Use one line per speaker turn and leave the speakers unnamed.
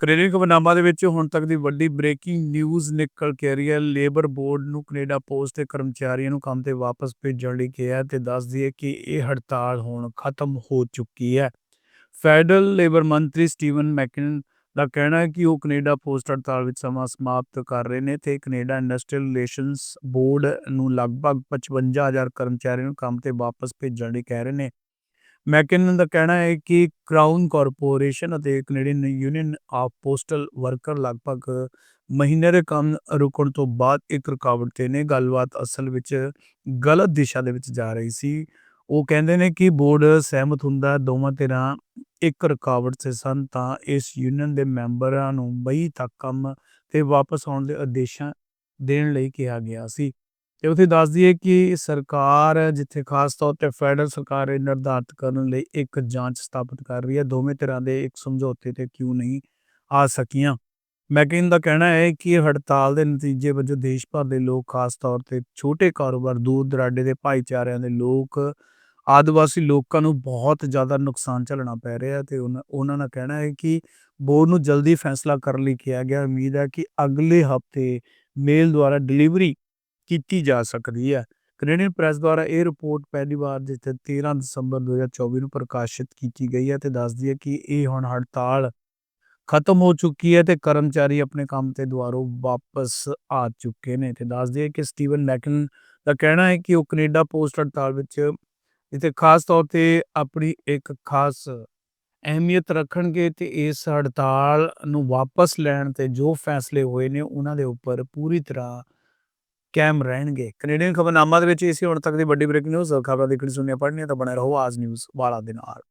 Canadian ਖਬਰਨਾਮਾ ਦੇ ਵਿੱਚ ਹੁਣ ਤੱਕ ਦੀ ਵੱਡੀ ਬ੍ਰੇਕਿੰਗ ਨਿਊਜ਼ ਨਿਕਲ ਕੇ ਆ ਰਹੀ ਹੈ। ਲੇਬਰ ਬੋਰਡ ਨੂੰ ਕੈਨੇਡਾ ਪੋਸਟ ਦੇ ਕਰਮਚਾਰੀਆਂ ਨੂੰ ਕੰਮ ਤੇ ਵਾਪਸ ਭੇਜਣ ਲਈ ਕਿਹਾ ਹੈ ਤੇ ਦੱਸ ਦਈਏ ਕਿ ਇਹ ਹੜਤਾਲ ਹੁਣ ਖਤਮ ਹੋ ਚੁੱਕੀ ਹੈ। ਫੈਡਰਲ ਲੇਬਰ ਮੰਤਰੀ ਸਟੀਵਨ ਮੈਕਿਨ ਦਾ ਕਹਿਣਾ ਹੈ ਕਿ ਉਹ ਕੈਨੇਡਾ ਪੋਸਟ ਹੜਤਾਲ ਵਿੱਚ ਸਮਾਂ ਸਮਾਪਤ ਕਰ ਰਹੇ ਨੇ ਤੇ ਕੈਨੇਡਾ ਇੰਡਸਟਰੀਅਲ ਰਿਲੇਸ਼ਨਸ ਬੋਰਡ ਨੂੰ ਲਗਭਗ 55000 ਕਰਮਚਾਰੀਆਂ ਨੂੰ ਕੰਮ ਤੇ ਵਾਪਸ ਭੇਜਣ ਲਈ ਕਹਿ ਰਹੇ ਨੇ। ਮੈਕਿਨ ਦਾ ਕਹਿਣਾ ਹੈ ਕਿ ਕਰਾਊਨ ਕਾਰਪੋਰੇਸ਼ਨ ਅਤੇ Canadian union of postal worker ਲਗਭਗ ਮਹੀਨੇ ਦੇ ਕੰਮ ਰੁਕਣ ਤੋਂ ਬਾਅਦ ਇੱਕ ਰੁਕਾਵਟ ਤੇ ਨੇ। ਗੱਲਬਾਤ ਅਸਲ ਵਿੱਚ ਗਲਤ ਦਿਸ਼ਾ ਦੇ ਵਿੱਚ ਜਾ ਰਹੀ ਸੀ। ਉਹ ਕਹਿੰਦੇ ਨੇ ਕਿ ਬੋਰਡ ਸਹਿਮਤ ਹੁੰਦਾ ਦੋਵਾਂ ਧਿਰਾਂ ਇੱਕ ਰੁਕਾਵਟ ਤੇ ਸਨ ਤਾਂ ਇਸ ਯੂਨੀਅਨ ਦੇ ਮੈਂਬਰਾਂ ਨੂੰ ਮਈ ਤੱਕ ਕੰਮ ਤੇ ਵਾਪਸ ਆਉਣ ਦੇ ਆਦੇਸ਼ਾਂ ਦੇਣ ਲਈ ਕਿਹਾ ਗਿਆ ਸੀ। ਤੇ ਉੱਥੇ ਦੱਸ ਦਈਏ ਕਿ ਸਰਕਾਰ ਜਿੱਥੇ ਖਾਸ ਤੌਰ ਤੇ ਫੈਡਰਲ ਸਰਕਾਰ ਇਹ ਨਿਰਧਾਰਤ ਕਰਨ ਲਈ ਇੱਕ ਜਾਂਚ ਸਥਾਪਿਤ ਕਰ ਰਹੀ ਹੈ, ਦੋਵੇਂ ਤਰ੍ਹਾਂ ਦੇ ਇੱਕ ਸਮਝੌਤੇ ਤੇ ਕਿਉਂ ਨਹੀਂ ਆ ਸਕੀਆਂ। ਮੈਕਿਨ ਦਾ ਕਹਿਣਾ ਹੈ ਕਿ ਹੜਤਾਲ ਦੇ ਨਤੀਜੇ ਵਜੋਂ ਦੇਸ਼ ਭਰ ਦੇ ਲੋਕ, ਖਾਸ ਤੌਰ ਤੇ ਛੋਟੇ ਕਾਰੋਬਾਰ, ਦੂਰ ਦਰਾਡੇ ਦੇ ਭਾਈਚਾਰਿਆਂ ਦੇ ਲੋਕ, ਆਦਿਵਾਸੀ ਲੋਕਾਂ ਨੂੰ ਬਹੁਤ ਜ਼ਿਆਦਾ ਨੁਕਸਾਨ ਝੱਲਣਾ ਪੈ ਰਿਹਾ ਤੇ ਉਹਨਾਂ ਉਹਨਾਂ ਦਾ ਕਹਿਣਾ ਹੈ ਕਿ ਬੋਰਡ ਨੂੰ ਜਲਦੀ ਫੈਸਲਾ ਕਰਨ ਲਈ ਕਿਹਾ ਗਿਆ। ਉਮੀਦ ਹੈ ਕਿ ਅਗਲੇ ਹਫ਼ਤੇ ਮੇਲ ਦੁਆਰਾ ਡਿਲੀਵਰੀ ਕੀਤੀ ਜਾ ਸਕਦੀ ਹੈ। ਕੈਨੇਡੀਅਨ ਪ੍ਰੈਸ ਦੁਆਰਾ ਇਹ ਰਿਪੋਰਟ ਪਹਿਲੀ ਵਾਰ ਜਿੱਥੇ 13 ਦਸੰਬਰ 2024 ਨੂੰ ਪ੍ਰਕਾਸ਼ਿਤ ਕੀਤੀ ਗਈ ਹੈ ਤੇ ਦੱਸਦੀ ਹੈ ਕਿ ਇਹ ਹੁਣ ਹੜਤਾਲ ਖਤਮ ਹੋ ਚੁੱਕੀ ਹੈ ਤੇ ਕਰਮਚਾਰੀ ਆਪਣੇ ਕੰਮ ਤੇ ਦੁਬਾਰਾ ਵਾਪਸ ਆ ਚੁੱਕੇ ਨੇ ਤੇ ਦੱਸਦੀ ਹੈ ਕਿ ਸਟੀਵਨ ਮੈਕਨ ਦਾ ਕਹਿਣਾ ਹੈ ਕਿ ਉਹ ਕੈਨੇਡਾ ਪੋਸਟ ਹੜਤਾਲ ਵਿੱਚ ਜਿੱਥੇ ਖਾਸ ਤੌਰ ਤੇ ਆਪਣੀ ਇੱਕ ਖਾਸ ਅਹਿਮੀਅਤ ਰੱਖਣਗੇ ਤੇ ਇਸ ਹੜਤਾਲ ਨੂੰ ਵਾਪਸ ਲੈਣ ਤੇ ਜੋ ਫੈਸਲੇ ਹੋਏ ਨੇ ਉਹਨਾਂ ਦੇ ਉੱਪਰ ਪੂਰੀ ਤਰ੍ਹਾਂ ਕਾਇਮ ਰਹਿਣਗੇ। ਕੈਨੇਡੀਅਨ ਖਬਰਨਾਮਾ ਦੇ ਵਿੱਚ ਇਸੇ ਹੁਣ ਤੱਕ ਦੀ ਵੱਡੀ ਬ੍ਰੇਕਿੰਗ ਨਿਊਜ਼ ਖਬਰਾਂ ਦੇਖਣੀ ਸੁਣਨੀਆਂ, ਪੜ੍ਹਨੀਆਂ ਤਾਂ ਬਣੇ ਰਹੋ ਆਜ ਨਿਊਜ਼ ਵਾਲਾ ਦੇ ਨਾਲ